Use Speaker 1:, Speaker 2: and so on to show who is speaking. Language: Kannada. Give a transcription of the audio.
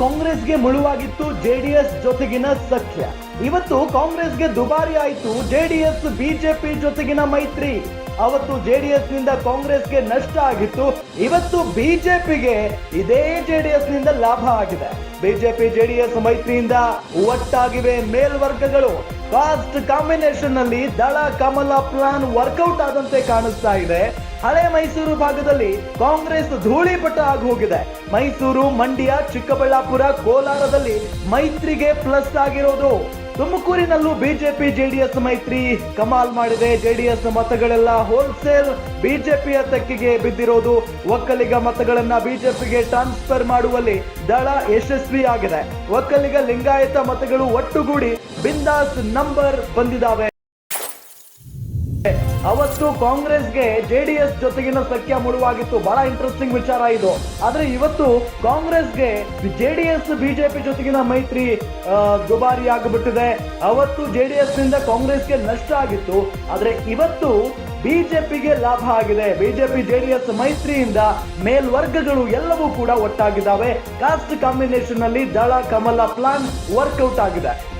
Speaker 1: ಕಾಂಗ್ರೆಸ್ಗೆ ಮುಳುವಾಗಿತ್ತು ಜೆಡಿಎಸ್ ಜೊತೆಗಿನ ಸಖ್ಯ. ಇವತ್ತು ಕಾಂಗ್ರೆಸ್ಗೆ ದುಬಾರಿ ಆಯಿತು ಜೆಡಿಎಸ್ ಬಿಜೆಪಿ ಜೊತೆಗಿನ ಮೈತ್ರಿ. ಅವತ್ತು ಜೆಡಿಎಸ್ನಿಂದ ಕಾಂಗ್ರೆಸ್ಗೆ ನಷ್ಟ ಆಗಿತ್ತು, ಇವತ್ತು ಬಿಜೆಪಿಗೆ ಇದೇ ಜೆಡಿಎಸ್ನಿಂದ ಲಾಭ ಆಗಿದೆ. ಬಿಜೆಪಿ, ಜೆಡಿಎಸ್ ಮೈತ್ರಿಯಿಂದ ಒಟ್ಟಾಗಿವೆ ಮೇಲ್ವರ್ಗಗಳು. ಕಾಸ್ಟ್ ಕಾಂಬಿನೇಷನ್ನಲ್ಲಿ ದಳ, ಕಮಲ, ಪ್ಲಾನ್ ವರ್ಕೌಟ್ ಆದಂತೆ ಕಾಣಿಸ್ತಾ ಇದೆ. ಹಳೆ ಮೈಸೂರು ಭಾಗದಲ್ಲಿ ಕಾಂಗ್ರೆಸ್ ಧೂಳಿಪಟ ಆಗಿ ಹೋಗಿದೆ ಮೈಸೂರು, ಮಂಡ್ಯ, ಚಿಕ್ಕಬಳ್ಳಾಪುರ, ಕೋಲಾರದಲ್ಲಿ ಮೈತ್ರಿಗೆ ಪ್ಲಸ್ ಆಗಿರೋದು. ತುಮಕೂರಿನಲ್ಲೂ ಬಿಜೆಪಿ, ಜೆಡಿಎಸ್ ಮೈತ್ರಿ ಕಮಾಲ್ ಮಾಡಿದೆ. ಜೆಡಿಎಸ್ ಮತಗಳೆಲ್ಲ ಹೋಲ್ಸೇಲ್ ಬಿಜೆಪಿಯ ತೆಕ್ಕಿಗೆ ಬಿದ್ದಿರೋದು. ಒಕ್ಕಲಿಗ ಮತಗಳನ್ನ ಬಿಜೆಪಿಗೆ ಟ್ರಾನ್ಸ್ಫರ್ ಮಾಡುವಲ್ಲಿ ದಳ ಯಶಸ್ವಿಯಾಗಿದೆ. ಒಕ್ಕಲಿಗ ಲಿಂಗಾಯತ ಮತಗಳು ಒಟ್ಟುಗೂಡಿ ಬಿಂದಾಸ್ ನಂಬರ್ ಬಂದಿದ್ದಾವೆ ಅವತ್ತು ಕಾಂಗ್ರೆಸ್ಗೆ ಜೆಡಿಎಸ್ ಜೊತೆಗಿನ ಸಖ್ಯ ಮುಳುವಾಗಿತ್ತು. ಬಹಳ ಇಂಟ್ರೆಸ್ಟಿಂಗ್ ವಿಚಾರ ಇದು. ಆದ್ರೆ ಇವತ್ತು ಕಾಂಗ್ರೆಸ್ಗೆ ಜೆಡಿಎಸ್, ಬಿಜೆಪಿ ಜೊತೆಗಿನ ಮೈತ್ರಿ ದುಬಾರಿ ಆಗಿಬಿಟ್ಟಿದೆ ಅವತ್ತು ಜೆಡಿಎಸ್ನಿಂದ ಕಾಂಗ್ರೆಸ್ಗೆ ನಷ್ಟ ಆಗಿತ್ತು. ಆದ್ರೆ ಇವತ್ತು ಬಿಜೆಪಿಗೆ ಲಾಭ ಆಗಿದೆ. ಬಿಜೆಪಿ, ಜೆಡಿಎಸ್ ಮೈತ್ರಿಯಿಂದ ಮೇಲ್ವರ್ಗಗಳು ಎಲ್ಲವೂ ಕೂಡ ಒಟ್ಟಾಗಿದ್ದಾವೆ. ಕಾಸ್ಟ್ ಕಾಂಬಿನೇಷನ್ನಲ್ಲಿ ದಳ, ಕಮಲ ಪ್ಲಾನ್ ವರ್ಕೌಟ್ ಆಗಿದೆ.